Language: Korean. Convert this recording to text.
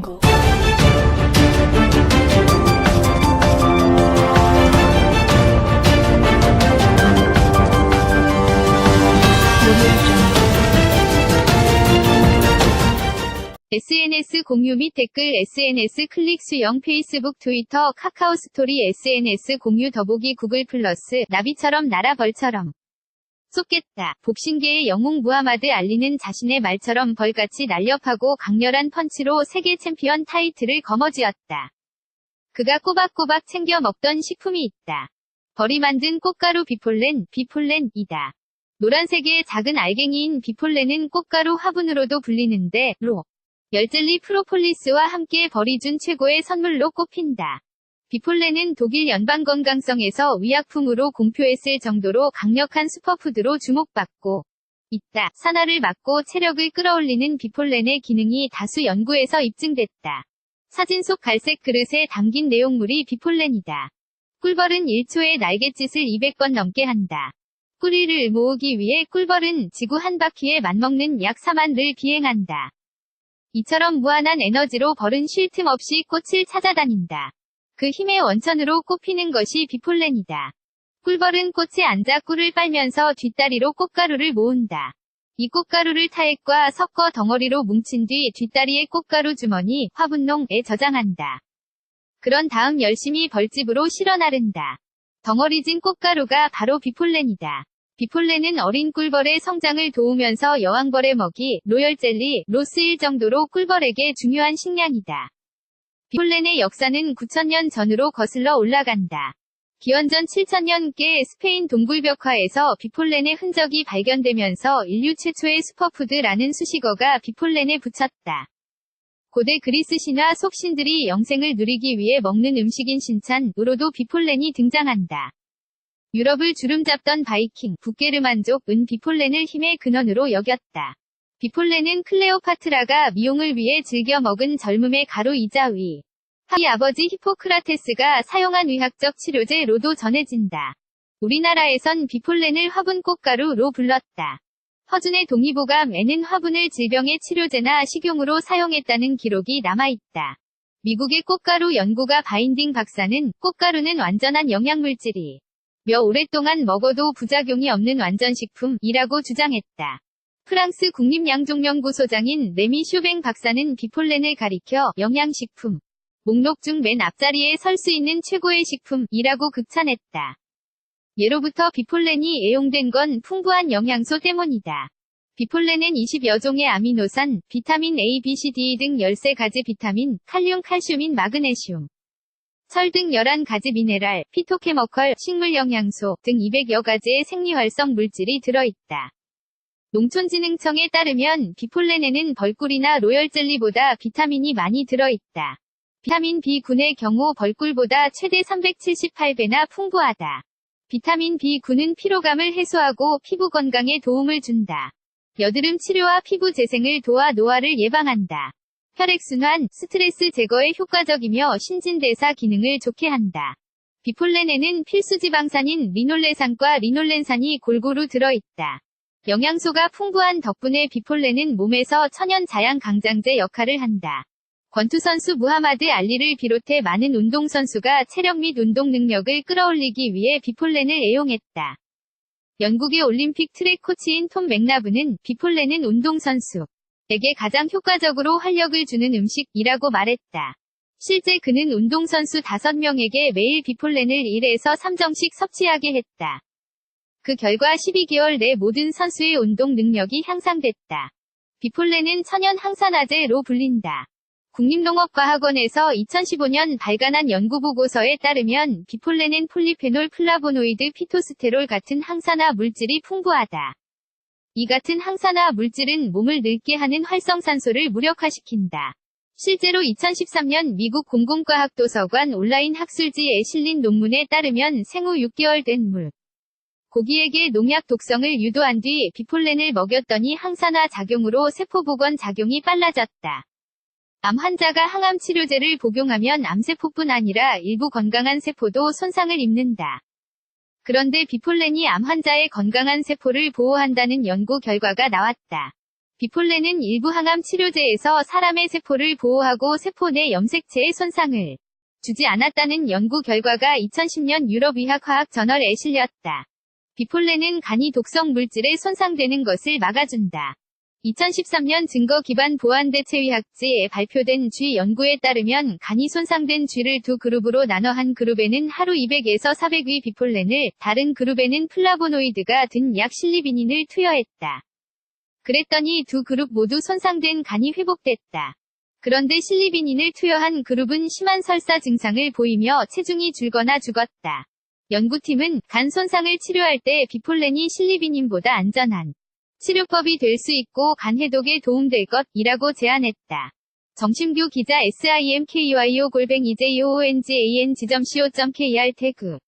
거. SNS 공유 및 댓글 SNS 클릭 수영 페이스북 트위터 카카오 스토리 SNS 공유 더보기 구글 플러스 나비처럼 나라 벌처럼 쏟겠다. 복싱계의 영웅 무하마드 알리는 자신의 말처럼 벌같이 날렵하고 강렬한 펀치로 세계 챔피언 타이틀을 거머쥐었다. 그가 꼬박꼬박 챙겨 먹던 식품이 있다. 벌이 만든 꽃가루 비폴렌, 비폴렌이다. 노란색의 작은 알갱이인 비폴렌은 꽃가루 화분으로도 불리는데, 로. 열젤리 프로폴리스와 함께 벌이 준 최고의 선물로 꼽힌다. 비폴렌은 독일 연방건강성에서 위약품으로 공표했을 정도로 강력한 슈퍼푸드로 주목받고 있다. 산화를 막고 체력을 끌어올리는 비폴렌의 기능이 다수 연구에서 입증됐다. 사진 속 갈색 그릇에 담긴 내용물이 비폴렌이다. 꿀벌은 1초에 날갯짓을 200번 넘게 한다. 꾸리를 모으기 위해 꿀벌은 지구 한 바퀴에 맞먹는 약 4만를 비행한다. 이처럼 무한한 에너지로 벌은 쉴 틈 없이 꽃을 찾아다닌다. 그 힘의 원천으로 꼽히는 것이 비폴렌이다. 꿀벌은 꽃에 앉아 꿀을 빨면서 뒷다리로 꽃가루를 모은다. 이 꽃가루를 타액과 섞어 덩어리로 뭉친 뒤 뒷다리의 꽃가루 주머니, 화분농에 저장한다. 그런 다음 열심히 벌집으로 실어 나른다. 덩어리 진 꽃가루가 바로 비폴렌이다. 비폴렌은 어린 꿀벌의 성장을 도우면서 여왕벌의 먹이, 로열젤리, 로 쓰일 정도로 꿀벌에게 중요한 식량이다. 비폴렌의 역사는 9천년 전으로 거슬러 올라간다. 기원전 7천년께 스페인 동굴벽화에서 비폴렌의 흔적이 발견되면서 인류 최초의 슈퍼푸드라는 수식어가 비폴렌에 붙였다. 고대 그리스 신화 속 신들이 영생을 누리기 위해 먹는 음식인 신찬으로도 비폴렌이 등장한다. 유럽을 주름 잡던 바이킹, 북게르만족은 비폴렌을 힘의 근원으로 여겼다. 비폴렌은 클레오파트라가 미용을 위해 즐겨 먹은 젊음의 가루이자 위. 하이 아버지 히포크라테스가 사용한 의학적 치료제로도 전해진다. 우리나라에선 비폴렌을 화분 꽃가루로 불렀다. 허준의 동의보감 에는 화분을 질병의 치료제나 식용으로 사용했다는 기록이 남아있다. 미국의 꽃가루 연구가 바인딩 박사는 꽃가루는 완전한 영양물질이 며 오랫동안 먹어도 부작용이 없는 완전식품이라고 주장했다. 프랑스 국립양종연구소장인 레미 슈뱅 박사는 비폴렌을 가리켜 영양식품 목록 중 맨 앞자리에 설 수 있는 최고의 식품이라고 극찬했다. 예로부터 비폴렌이 애용된 건 풍부한 영양소 때문이다. 비폴렌엔 20여 종의 아미노산, 비타민 A, B, C, D 등 13가지 비타민, 칼륨, 칼슘인 마그네슘, 철 등 11가지 미네랄, 피토케머컬, 식물 영양소 등 200여 가지의 생리활성 물질이 들어있다. 농촌진흥청에 따르면 비폴렌에는 벌꿀이나 로열젤리보다 비타민이 많이 들어있다. 비타민 B군의 경우 벌꿀보다 최대 378배나 풍부하다. 비타민 B9는 피로감을 해소하고 피부 건강에 도움을 준다. 여드름 치료와 피부 재생을 도와 노화를 예방한다. 혈액순환, 스트레스 제거에 효과적이며 신진대사 기능을 좋게 한다. 비폴렌에는 필수 지방산인 리놀레산과 리놀렌산이 골고루 들어있다. 영양소가 풍부한 덕분에 비폴렌은 몸에서 천연 자양 강장제 역할을 한다. 권투선수 무하마드 알리를 비롯해 많은 운동선수가 체력 및 운동 능력을 끌어올리기 위해 비폴렌을 애용했다. 영국의 올림픽 트랙 코치인 톰 맥나브는 비폴렌은 운동선수. 에게 가장 효과적으로 활력을 주는 음식이라고 말했다. 실제 그는 운동선수 5명에게 매일 비폴렌을 1에서 3정씩 섭취하게 했다. 그 결과 12개월 내 모든 선수의 운동 능력이 향상됐다. 비폴렌은 천연 항산화제로 불린다. 국립농업과학원에서 2015년 발간한 연구보고서에 따르면 비폴렌은 폴리페놀 플라보노이드 피토스테롤 같은 항산화 물질이 풍부하다. 이 같은 항산화 물질은 몸을 늙게 하는 활성산소를 무력화시킨다. 실제로 2013년 미국 공공과학도서관 온라인 학술지에 실린 논문에 따르면 생후 6개월 된 물. 고기에게 농약 독성을 유도한 뒤 비폴렌을 먹였더니 항산화 작용으로 세포 복원 작용이 빨라졌다. 암 환자가 항암 치료제를 복용하면 암세포뿐 아니라 일부 건강한 세포도 손상을 입는다. 그런데 비폴렌이 암 환자의 건강한 세포를 보호한다는 연구 결과가 나왔다. 비폴레는 일부 항암 치료제에서 사람의 세포를 보호하고 세포 내 염색체의 손상을 주지 않았다는 연구 결과가 2010년 유럽의학화학 저널에 실렸다. 비폴레는 간이 독성 물질에 손상되는 것을 막아준다. 2013년 증거 기반 보안 대체의학지에 발표된 쥐 연구에 따르면 간이 손상된 쥐를 두 그룹으로 나눠 한 그룹에는 하루 200에서 400의 비폴렌을, 다른 그룹에는 플라보노이드가 든 약 실리비닌을 투여했다. 그랬더니 두 그룹 모두 손상된 간이 회복됐다. 그런데 실리비닌을 투여한 그룹은 심한 설사 증상을 보이며 체중이 줄거나 죽었다. 연구팀은 간 손상을 치료할 때 비폴렌이 실리비닌보다 안전한 치료법이 될 수 있고 간 해독에 도움될 것이라고 제안했다. 정신규 기자 SIMKYO 골뱅 이제요ongan 지점 co.kr 태그